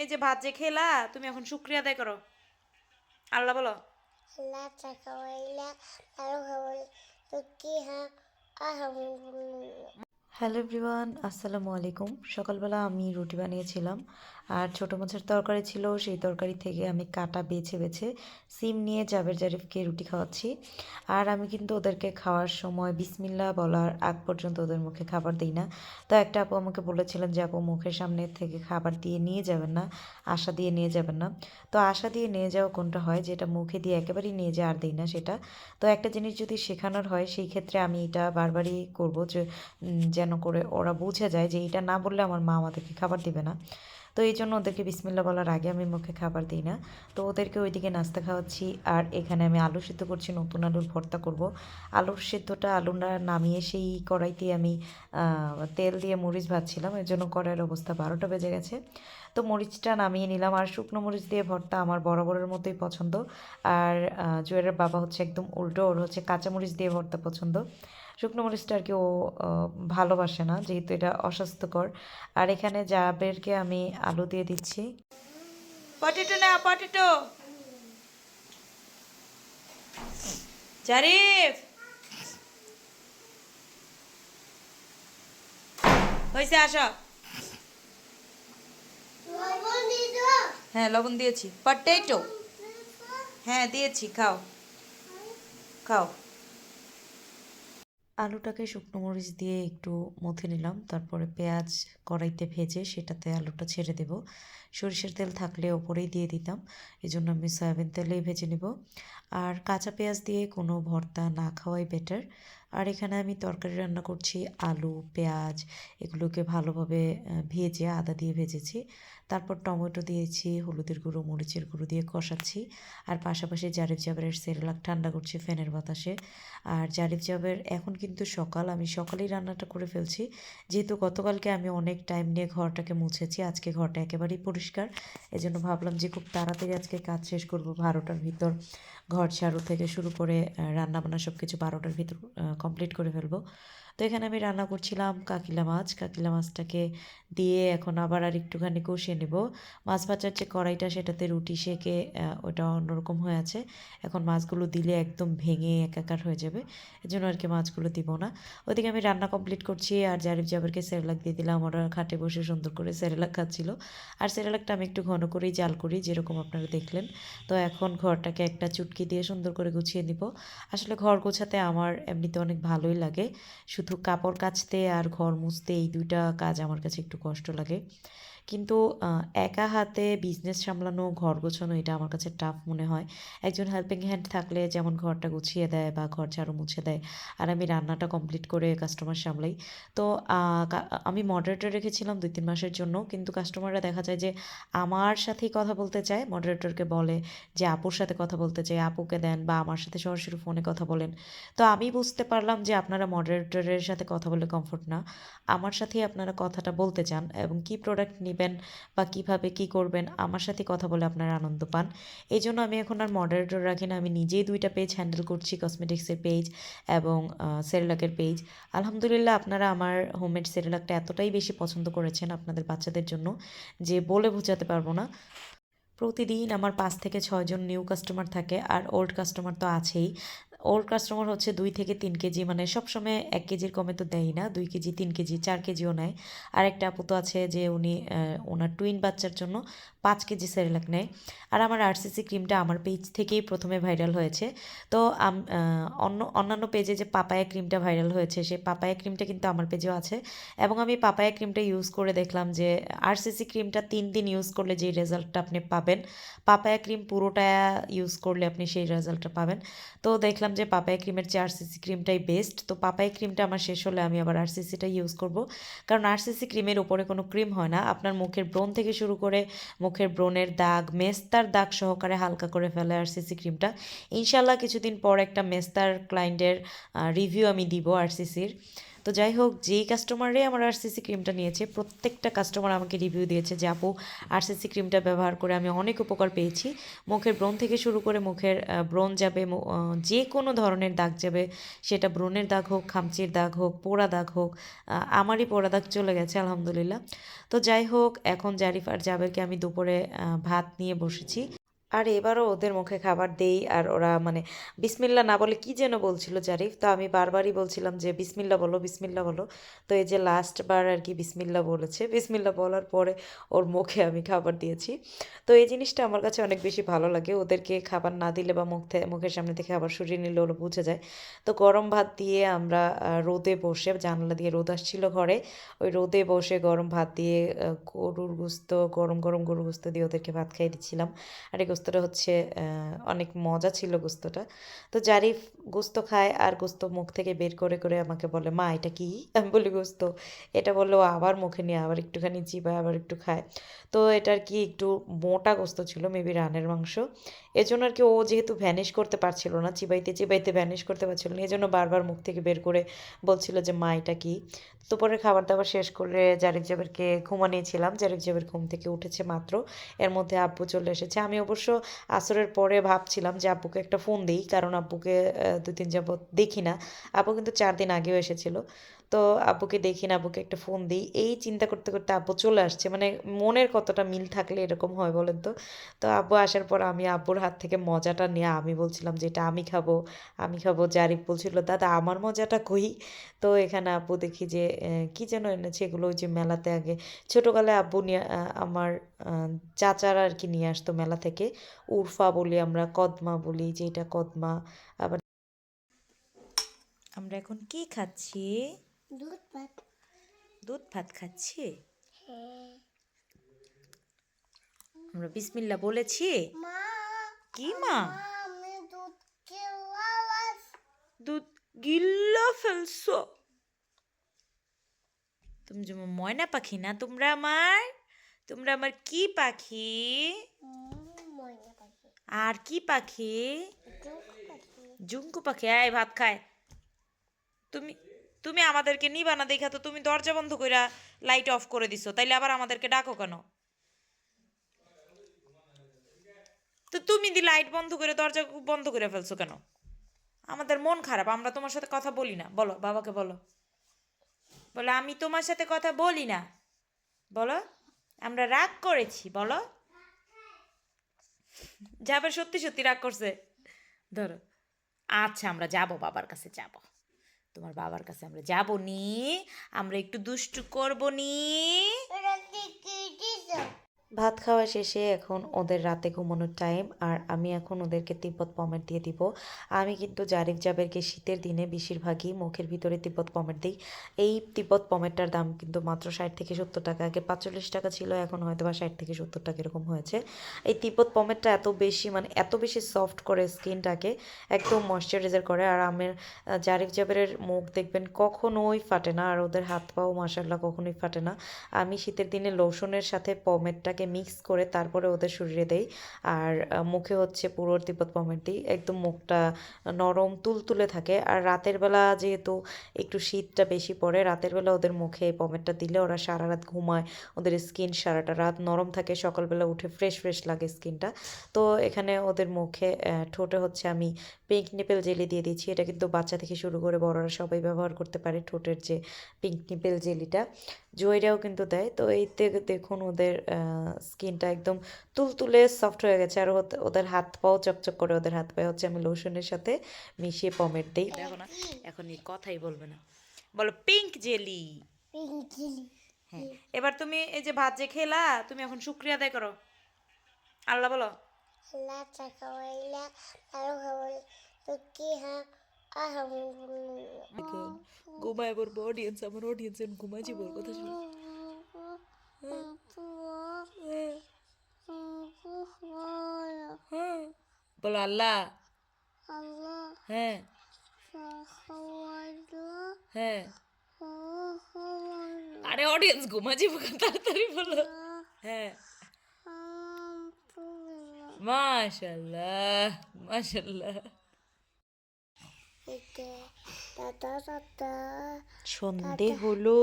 এই যে ভাত যে খেলা তুমি এখন শুক্রিয়া আদায় করো। আল্লাহ বলো। আল্লাহ হ্যাঁ হ্যালো এভরিওয়ান আসসালামু আলাইকুম। সকালবেলা আমি রুটি বানিয়েছিলাম। আর ছোটো মাছের তরকারি ছিল, সেই তরকারি থেকে আমি কাটা বেছে বেছে সিম নিয়ে জাবের জারিফকে রুটি খাওয়াচ্ছি। আর আমি কিন্তু ওদেরকে খাওয়ার সময় বিসমিল্লা বলার আগ পর্যন্ত ওদের মুখে খাবার দিই না। তো একটা আপু আমাকে বলেছিলেন যে, আপু, মুখের সামনে থেকে খাবার দিয়ে নিয়ে যাবেন না, আশা দিয়ে নিয়ে যাবেন না। তো আশা দিয়ে নিয়ে যাওয়া কোনটা হয়? যেটা মুখে দিয়ে একেবারেই নিয়ে যা আর দিই না সেটা। তো একটা জিনিস যদি শেখানোর হয়, সেই ক্ষেত্রে আমি এটা বারবারই করব যে যেন করে ওরা বুঝে যায় যে, এটা না বললে আমার মা আমাদেরকে খাবার দিবে না। তো এই জন্য ওদেরকে বিসমিল্লা বলার আগে আমি মুখে খাবার দিই না। তো ওদেরকে ওইদিকে নাস্তা খাওয়াচ্ছি আর এখানে আমি আলু সিদ্ধ করছি নতুন আলুর ভর্তা করব। আলুর সিদ্ধটা আলুটা নামিয়ে সেই কড়াইতে আমি তেল দিয়ে মরিচ ভাজছিলাম। এর জন্য কড়াইয়ের অবস্থা বারোটা বেজে গেছে। তো মরিচটা নামিয়ে নিলাম আর শুকনো মরিচ দিয়ে ভর্তা আমার বরাবরের মতোই পছন্দ। আর আহ, জুয়েলের বাবা হচ্ছে একদম উল্টো ওর হচ্ছে কাঁচামরিচ দিয়ে ভর্তা পছন্দ। শুকনো মরিচটা আর কি ও আহ, ভালোবাসে না যেহেতু এটা অস্বাস্থ্যকর। আর এখানে জাবেরকে আমি আলু দিয়ে দিচ্ছি। পটেটো না পটেটো! জারিফ! হয়েছে আসো। হ্যাঁ লবণ দিয়েছি। পটেটো! হ্যাঁ দিয়েছি খাও। খাও। আলুটাকে শুকনো মরিচ দিয়ে একটু মথে নিলাম। তারপরে পেঁয়াজ কড়াইতে ভেজে সেটাতে আলুটা ছেড়ে দেব। সরিষার তেল থাকলে ওপরেই দিয়ে দিতাম। এই জন্য আমি সয়াবিন তেলেই ভেজে নেব। আর কাঁচা পেঁয়াজ দিয়ে কোনো ভর্তা না খাওয়াই বেটার আর এখানে আমি তরকারি রান্না করছি আলু, পেঁয়াজ, এগুলোকে ভালোভাবে ভেজে আদা দিয়ে ভেজেছি। তারপর টমেটো দিয়েছি, হলুদের গুঁড়ো, মরিচের গুঁড়ো দিয়ে কষাচ্ছি। আর পাশাপাশি জারিফ জাবের সেরেলাক ঠান্ডা করছি ফ্যানের বাতাসে। আর জারিফ জাবের এখন কিন্তু সকাল, আমি সকালেই রান্নাটা করে ফেলছি। যেহেতু গতকালকে আমি অনেক টাইম নিয়ে ঘরটাকে মুছেছি, আজকে ঘরটা একেবারেই পরিষ্কার। এজন্য ভাবলাম যে খুব তাড়াতাড়ি আজকে কাজ শেষ করব বারোটার ভিতর। ঘর ঝাড়ু থেকে শুরু করে রান্না বান্না সব কিছু বারোটার ভিতর কমপ্লিট করে ফেলব। তো এখানে আমি রান্না করছিলাম কাকিলা মাছ। কাকিলা মাছটাকে দিয়ে এখন আবার আর একটুখানি কষিয়ে নেব। মাছ ভাজার যে কড়াইটা, সেটাতে রুটি সেকে ওটা অন্যরকম হয়ে আছে। এখন মাছগুলো দিলে একদম ভেঙে একাকার হয়ে যাবে। এজন্য আর কি মাছগুলো দিব না। ওদিকে আমি রান্না কমপ্লিট করছি আর জারিফ জাবেরকে সেরেলাক দিয়ে দিলাম। ওরা খাটে বসে সুন্দর করে সেরেলাক খাচ্ছিল। আর সেরেলাকটা আমি একটু ঘন করেই জাল করি, যেরকম আপনারা দেখলেন। তো এখন ঘরটাকে একটা চুটকি দিয়ে সুন্দর করে গুছিয়ে নিব। আসলে ঘর গোছাতে আমার এমনিতে অনেক ভালোই লাগে। শুধু কাপড় কাচতে আর ঘর মুছতে এই দুইটা কাজ আমার কাছে একটু কষ্ট লাগে। কিন্তু একা হাতে বিজনেস সামলানো, ঘর গোছানো, এটা আমার কাছে টাফ মনে হয়। একজন হেল্পিং হ্যান্ড থাকলে যেমন ঘরটা গুছিয়ে দেয় বা ঘর ঝাড়ু মুছে দেয়, আর আমি রান্নাটা কমপ্লিট করে কাস্টমার সামলাই। তো আমি মডারেটর রেখেছিলাম দুই তিন মাসের জন্য, কিন্তু কাস্টমাররা দেখা যায় যে আমার সাথেই কথা বলতে চায় মডারেটরকে বলে যে আপুর সাথে কথা বলতে চাই আপুকে দেন বা আমার সাথে সরাসরি ফোনে কথা বলেন। তো আমি বুঝতে পারলাম যে আপনারা মডারেটরের সাথে কথা বলে কমফোর্ট না। আমার সাথেই আপনারা কথাটা বলতে চান, এবং কি প্রোডাক্ট নেবেন বা কীভাবে কি করবেন, আমার সাথে কথা বলে আপনারা আনন্দ পান। এই জন্য আমি এখন আর মডারেটর রাখি না, আমি নিজেই দুইটা পেজ হ্যান্ডেল করছি কসমেটিক্সের পেজ এবং সেরেলাকের পেজ আলহামদুলিল্লাহ আপনারা আমার হোমমেড সেরেলাকটা এতটাই বেশি পছন্দ করেছেন আপনাদের বাচ্চাদের জন্য যে বলে বোঝাতে পারব না। প্রতিদিন আমার পাঁচ থেকে ছয়জন নিউ কাস্টমার থাকে আর ওল্ড কাস্টমার তো আছেই। ওল্ড কাস্টমার হচ্ছে দুই থেকে তিন কেজি মানে সবসময় এক কেজির কমে তো দেয় না, দুই কেজি, তিন কেজি, চার কেজিও নেয়। আর একটা আপু তো আছে যে উনি ওনার টুইন বাচ্চার জন্য পাঁচ কেজি সেরেলাক নেয়। আর আমার আরসিসি ক্রিমটা আমার পেজ থেকেই প্রথমে ভাইরাল হয়েছে। তো অন্য, অন্যান্য পেজে যে পাপায়া ক্রিমটা ভাইরাল হয়েছে সেই পাপায়া ক্রিমটা কিন্তু আমার পেজেও আছে। এবং আমি পাপায়া ক্রিমটা ইউজ করে দেখলাম যে আরসিসি ক্রিমটা তিন দিন ইউজ করলে যে রেজাল্টটা আপনি পাবেন, পাপায়া ক্রিম পুরোটা ইউজ করলে আপনি সেই রেজাল্টটা পাবেন। তো দেখলাম যে পাপায়া ক্রিমের চেয়ে আরসিসি ক্রিমটাই বেস্ট তো পাপায়া ক্রিমটা আমার শেষ হলে আমি আবার আরসিসিটা ইউজ করব। কারণ আরসিসি ক্রিমের উপরে কোনো ক্রিম হয় না, আপনার মুখের ব্রণ থেকে শুরু করে মুখের ব্রণের দাগ, মেস্তার দাগ সহকারে হালকা করে ফেলে আরসিসি ক্রিমটা। ইনশাল্লাহ কিছুদিন পর একটা মেস্তার ক্লায়েন্টের রিভিউ আমি দিব আরসিসির তো যাই হোক, যেই কাস্টমারে আমার আরসিসি ক্রিমটা নিয়েছে, প্রত্যেকটা কাস্টমার আমাকে রিভিউ দিয়েছে যে, আপু আরসিসি ক্রিমটা ব্যবহার করে আমি অনেক উপকার পেয়েছি। মুখের ব্রণ থেকে শুরু করে মুখের ব্রণ যাবে যে কোনো ধরনের দাগ যাবে, সেটা ব্রণের দাগ হোক, খামচির দাগ হোক, পোড়া দাগ হোক আমারই পোড়া দাগ চলে গেছে, আলহামদুলিল্লাহ। তো যাই হোক, এখন জারিফ আর জাবেরকে আমি দুপুরে ভাত নিয়ে বসেছি। আর এবারও ওদের মুখে খাবার দেই আর ওরা মানে বিসমিল্লা না বলে কি যেন বলছিল জারিফ? তো আমি বারবারই বলছিলাম যে বিসমিল্লা বলো বিসমিল্লা বলো। তো এই যে লাস্ট বার আর কি বিসমিল্লা বলেছে, বিসমিল্লা বলার পরে ওর মুখে আমি খাবার দিয়েছি। তো এই জিনিসটা আমার কাছে অনেক বেশি ভালো লাগে। ওদেরকে খাবার না দিলে বা মুখ মুখের সামনে থেকে খাবার সরিয়ে নিলে ওরা বুঝে যায়। তো গরম ভাত দিয়ে আমরা রোদে বসে জানলা দিয়ে রোদ আসছিল ঘরে, ওই রোদে বসে গরম ভাত দিয়ে গরুর গুস্ত, গরম গরম গরুর গুস্ত দিয়ে ওদেরকে ভাত খাইয়ে দিচ্ছিলাম। আর এই গোস্তটা হচ্ছে অনেক মজা ছিল গোস্তটা। তো জারিফ গোস্ত খায় আর গোস্ত মুখ থেকে বের করে করে আমাকে বলে, মা, এটা কি? আমি বলি, গোস্ত। এটা বলল ও আবার মুখে নিয়ে আবার একটুখানি চিবায়, আবার একটু খায়। তো এটা আর কি একটু মোটা গোস্ত ছিল মেবি রানের মাংস। এজন্য আর কি ও যেহেতু ভ্যানিশ করতে পারছিল না, চিবাইতে চিবাইতে ভ্যানিশ করতে পারছিল না, এজন্য বারবার মুখ থেকে বের করে বলছিল যে, মা, এটা কি? দুপুরে খাবার দাবার শেষ করে জারিফ জাবেরকে ঘুমানিয়েছিলাম। জারিফ জাবের ঘুম থেকে উঠেছে মাত্র, এর মধ্যে আব্বু চলে এসেছে। আমি অবশ্য আসরের পরে ভাবছিলাম যে আব্বুকে একটা ফোন দিই, কারণ আব্বুকে দুই তিন যাবত দেখি না। আব্বু কিন্তু চার দিন আগেও এসেছিল। তো আব্বুকে দেখি না, আব্বুকে একটা ফোন দিই। এই চিন্তা করতে করতে আব্বু চলে আসছে। মানে মনের কতটা মিল থাকলে এরকম হয় বলেন তো? তো আব্বু আসার পর আমি আব্বুর হাত থেকে মজাটা নিয়ে আমি বলছিলাম যে, এটা আমি খাব আমি খাব। জারিফ বলছিল, দাদা, আমার মজাটা কই? তো এখানে আব্বু দেখি যে কি যেন এনেছে এগুলো যে মেলাতে আগে। ছোটোকালে আব্বু নিয়ে আমার চাচারা আর কি নিয়ে আসতো মেলা থেকে। উরফা বলি আমরা, কদমা বলি যে এটা কদমা। আবার আমরা এখন কি খাচ্ছি? দুধ ভাত। দুধ ভাত খাচ্ছি? হ্যাঁ। আমরা বিসমিল্লা বলেছি? মা কি মা? দুধ দুধ গিল্লা ফেলছো। তুমি যেমন ময়না পাখি না তোমরা আমার? তোমরা আমার কি পাখি? আর কি পাখি? জুঙ্কু পাখি। এই ভাত খায়। তুমি তুমি আমাদেরকে নিবা না দেখা তো তুমি দরজা বন্ধ কইরা লাইট অফ করে দিছো, তাইলে আবার আমাদেরকে ডাকো কেন? তো তুমি দি লাইট বন্ধ করে দরজা বন্ধ করে ফেলছো কেন? আমাদের মন খারাপ, আমরা তোমার সাথে কথা বলি না। বলো, বাবাকে বলো। বলো, আমি তোমার সাথে কথা বলি না। বলো, আমরা রাগ করেছি, বলো। যাবে সত্যি সত্যি রাগ করছে। ধরো আচ্ছা আমরা যাব, বাবার কাছে যাব। তোমার বাবার কাছে আমরা যাব নি আমরা একটু দুষ্টু করব নি। ভাত খাওয়া শেষে এখন ওদের রাতে ঘুমানোর টাইম আর আমি এখন ওদেরকে তিব্বত পমেট দিয়ে দিব। আমি কিন্তু জারিফ জাবেরকে শীতের দিনে বেশিরভাগই মুখের ভিতরে তিব্বত পমেট দিই। এই তিব্বত পমেটটার দাম কিন্তু মাত্র ষাট থেকে সত্তর টাকা, আগে পাঁচচল্লিশ টাকা ছিল, এখন হয়তো বা ষাট থেকে সত্তর টাকা এরকম হয়েছে। এই তিব্বত পমেটটা এত বেশি মানে এত বেশি সফট করে স্কিনটাকে একদম ময়শ্চারাইজার করে, আর আমের জারিফ জাবেরের মুখ দেখবেন কখনোই ফাটে না, আর ওদের হাত পাও মাসাল্লাহ কখনোই ফাটে না। আমি শীতের দিনে লোশনের সাথে পমেটটাকে মিক্স করে তারপরে ওদের শরীরে দেই। আর মুখে হচ্ছে পুরো তিব্বত দিই একদম মুখটা নরম তুলতুলে থাকে। আর রাতের বেলা যেহেতু একটু শীতটা বেশি পড়ে, রাতের বেলা ওদের মুখে এই পমেটটা দিলে ওরা সারা রাত ঘুমায়। ওদের স্কিন সারাটা রাত নরম থাকে, সকালবেলা উঠে ফ্রেশ ফ্রেশ লাগে স্কিনটা তো এখানে ওদের মুখে ঠোঁটে হচ্ছে আমি পিঙ্ক নিপেল জেলি দিয়ে দিচ্ছি এটা কিন্তু বাচ্চা থেকে শুরু করে বড়রা সবাই ব্যবহার করতে পারে ঠোঁটের যে পিঙ্ক নিপেল জেলিটা জয়রাও কিন্তু দেয়। তো এইতে দেখুন ওদের স্কিনটা একদম তুলতুলে সফট হয়ে গেছে। আর ওদের- হাত পাও চকচক করে ওদের হাত পায়ে হচ্ছে আমি লোশনের সাথে মিশিয়ে পমেট দিই। দেখো না এখন এই কথাই বলবে না। বলো পিঙ্ক জেলি পিঙ্কি হ্যাঁ এবার তুমি এই যে ভাত যে খেলা তুমি এখন শুক্রিয়া আদায় করো। আল্লাহ বলো। আল্লাহ কি হ্যাঁ ঘুমায় পড়ব অডিয়েন্স আমার অডিয়েন্স ঘুমায় যাব কথা শুনে বলো আল্লাহ আল্লাহ হ্যাঁ চাকাওয়াইলা হ্যাঁ আলহামদুলিল্লাহ আরে অডিয়েন্স ঘুমা যাব তাড়াতাড়ি বলো হ্যাঁ মাশাল্লাহ মাশাল্লাহ এটা টাটা টাটা সন্ধে হলো।